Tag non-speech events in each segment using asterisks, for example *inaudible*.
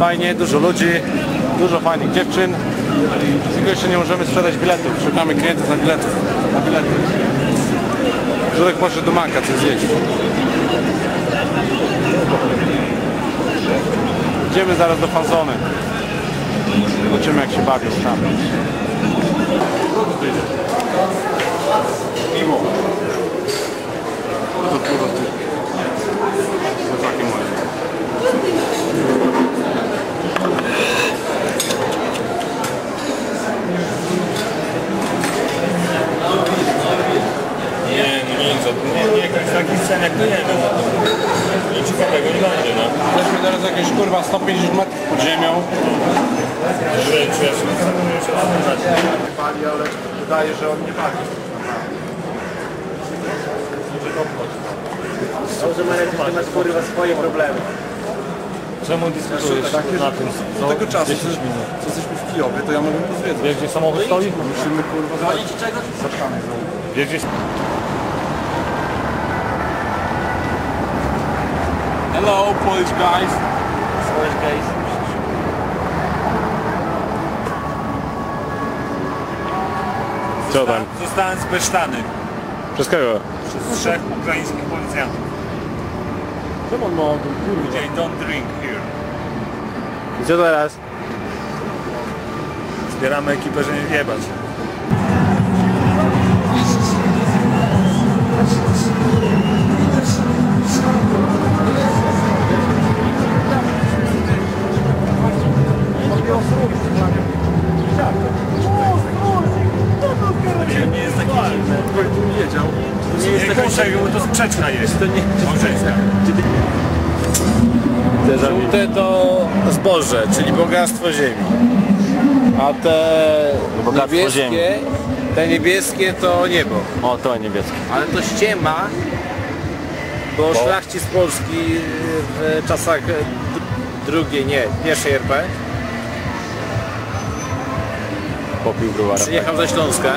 fajnie, dużo ludzi, dużo fajnych dziewczyn. Tylko jeszcze nie możemy sprzedać biletów. Szukamy klientów na biletów. Na bilety. Żurek poszedł do Manka coś zjeść. Idziemy zaraz do fanzony. Zobaczymy jak się bawią tam. To kurwa. To takie moje. Nie, no nie, co, nie, nie jakiś taki scen jak my jemy, no to nic ciekawego nie będzie, no. Jesteśmy teraz jakieś kurwa 150 metrów pod ziemią. Że, czy ja się rozwiązać. Pali, ale wydaje, że on nie pali. Dobrze, Marek, ty masz kurwa swoje problemy. Czemu dyskutujesz na tym? Do tego czasu, co jesteśmy w Kijowie, to ja mogę pozwiedzać. Wiesz gdzie samochód stoi? Musimy kurwa Chodzi ci czego? zaczamy. Wiesz gdzie... Hello, Polish guys. Słuchaj, guys. Co tam? Zostałem spesztany Przez kogo? przez trzech ukraińskich policjantów. Czemu on ma kurwa? Powiedzieli don't drink here. I co teraz? Zbieramy ekipę, że nie wjebać. Nie Bo to sprzeczna jest. To nie... Małżeńska. Żółte to zboże, czyli bogactwo ziemi. A te Bogactwo niebieskie, ziemi. te niebieskie to niebo. O, to niebieskie. Ale to ściema, bo szlachcic Polski w czasach drugiej, nie, pierwszej RP Popił browara. przyjechał ze Śląska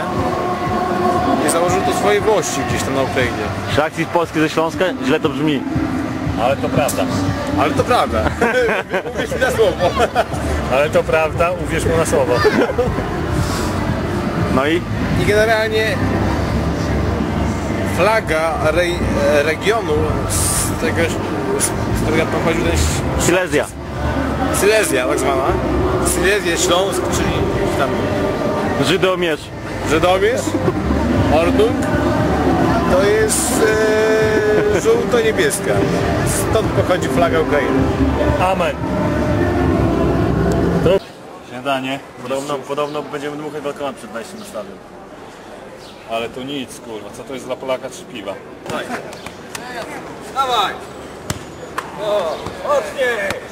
założył tu swoje włości gdzieś tam na Ukrainie. Szlachcic Polski ze Śląska? Źle to brzmi. Ale to prawda. Ale to prawda. *laughs* Uwierz mi na słowo. Ale to prawda, uwierz mu na słowo. No i? I generalnie flaga rej, regionu z tego, z którego pochodził ten Silesia. Silesia tak zwana. Silesia, Śląsk, czyli tam Żydomierz. Żydomierz, Ordung, to jest e, żółto-niebieska. Stąd pochodzi flaga Ukrainy. Amen. Śniadanie. Podobno, podobno będziemy dmuchać balkona przed wejściem na stadion. Ale to nic, kurwa. Co to jest dla Polaka trzy piwa? Dawaj! O, mocniej!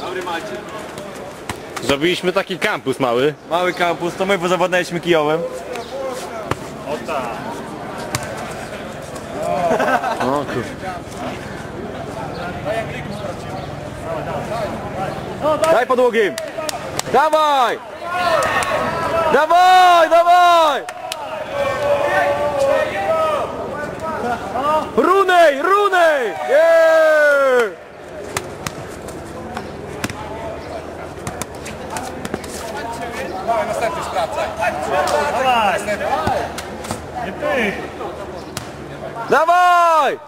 Dobry Maciej. Zrobiliśmy taki kampus mały. Mały kampus, to my pozawodnęliśmy kijowem. O tak. O kur... Daj podłogi! Dawaj! Dawaj, dawaj! Runej, runej! Yeah! Dawaj! Nie ty! Dawaj!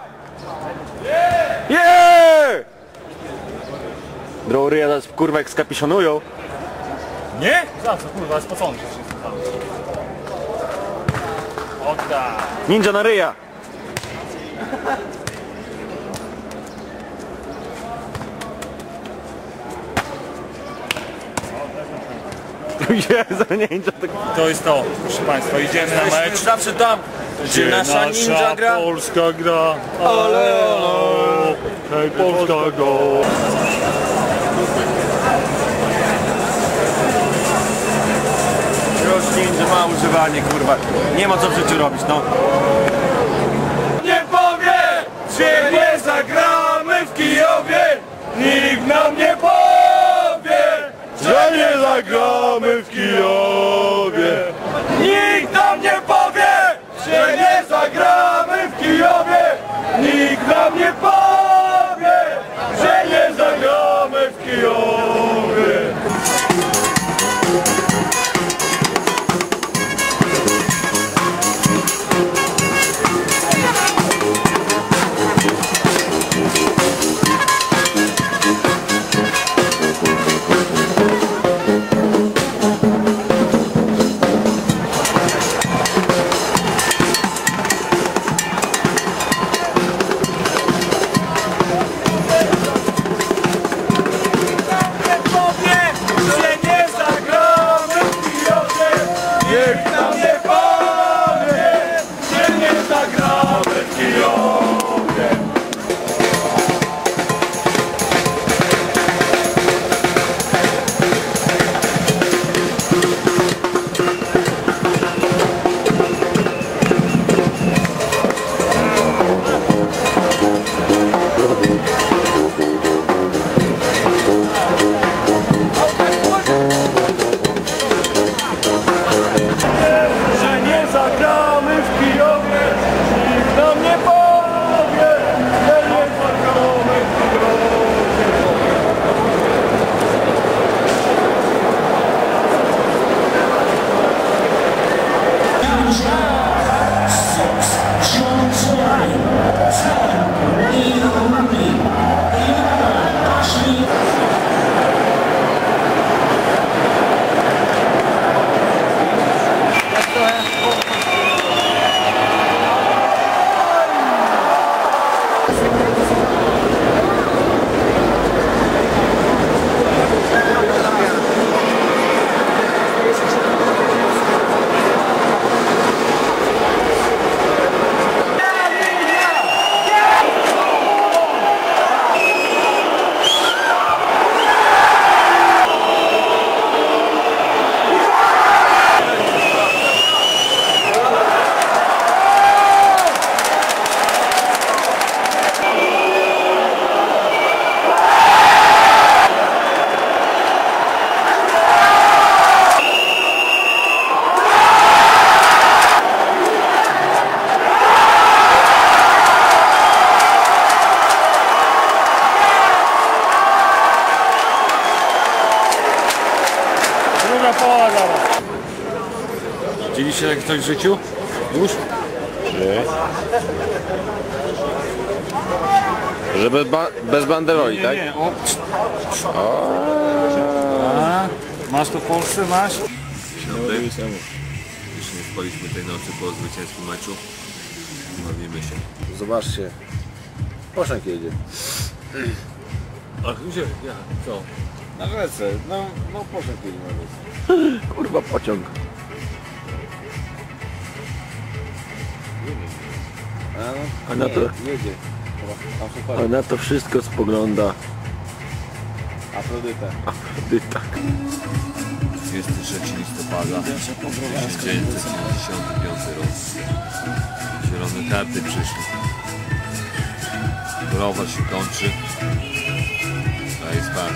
Yeah! Kurwa jak skapiszonują. Nie? Za co, kurwa, spocony się tak. Ninja na ryja. Jezu, ninja tak... To jest to, proszę Państwa, idziemy na mecz. zawsze tam, gdzie nasza ninja gra. Polska gra. Ale, Hej, Polska go. Już ninja ma używanie, kurwa. Nie ma co w życiu robić, no. Nie powie, że nie zagramy w Kijowie. Nikt nam nie zagramy w Kijowie. Nikt nam nie powie, że nie zagramy w Kijowie. Nikt nam nie powie. Druga połowa zaraz. Widzieliście jak ktoś w życiu? Już? Że bez, ba bez banderoli, tak? Nie, o. A, Masz to w Polsce, masz? Już nie spaliśmy tej nocy po zwycięskim meczu. Bawimy się. Zobaczcie. Poszek jedzie. A gdzie? Ja, co? Na rzece. No, no poszek jedzie na rzece. *laughs* Kurwa pociąg. A, no, A na to, jedzie. A na to wszystko spogląda Afrodyta. tak. 23 listopada 1975 rok. Zielone karty przyszły. Browar się kończy. Daje spać.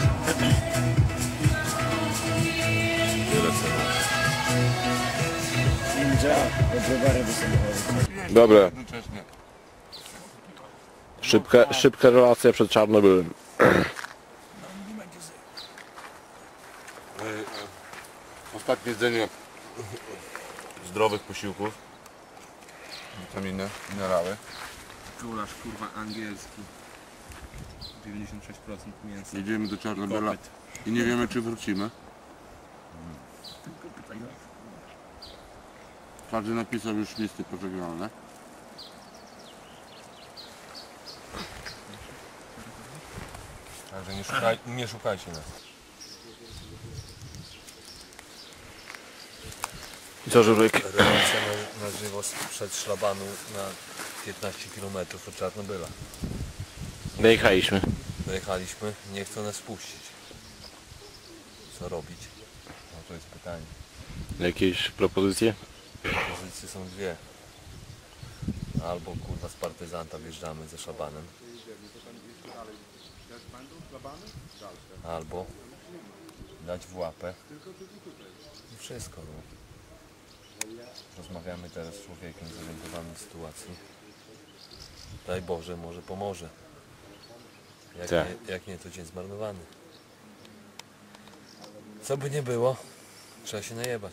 Dobra. Szybka, szybka relacja przed Czarnobylem. Ostatnie jedzenie zdrowych posiłków. Witaminy, minerały. Gulasz kurwa angielski. 96% mięsa. Jedziemy do Czarnobyla i nie wiemy czy wrócimy. Każdy napisał już listy pożegnalne. Także nie, szukaj, nie szukajcie nas. I co, Żurek? Relacja na, na żywo sprzed szlabanu na 15 km od Czarnobyla. Dojechaliśmy. Dojechaliśmy, nie chcą nas puścić. Co robić? No to jest pytanie. Jakieś propozycje? Pozycje są dwie. Albo kurwa z partyzanta wjeżdżamy ze szabanem. Albo dać w łapę. I wszystko. No. Rozmawiamy teraz z człowiekiem zorientowanym w sytuacji. Daj Boże, może pomoże. Jak, Tak. nie, jak nie, to dzień zmarnowany. Co by nie było, trzeba się najebać.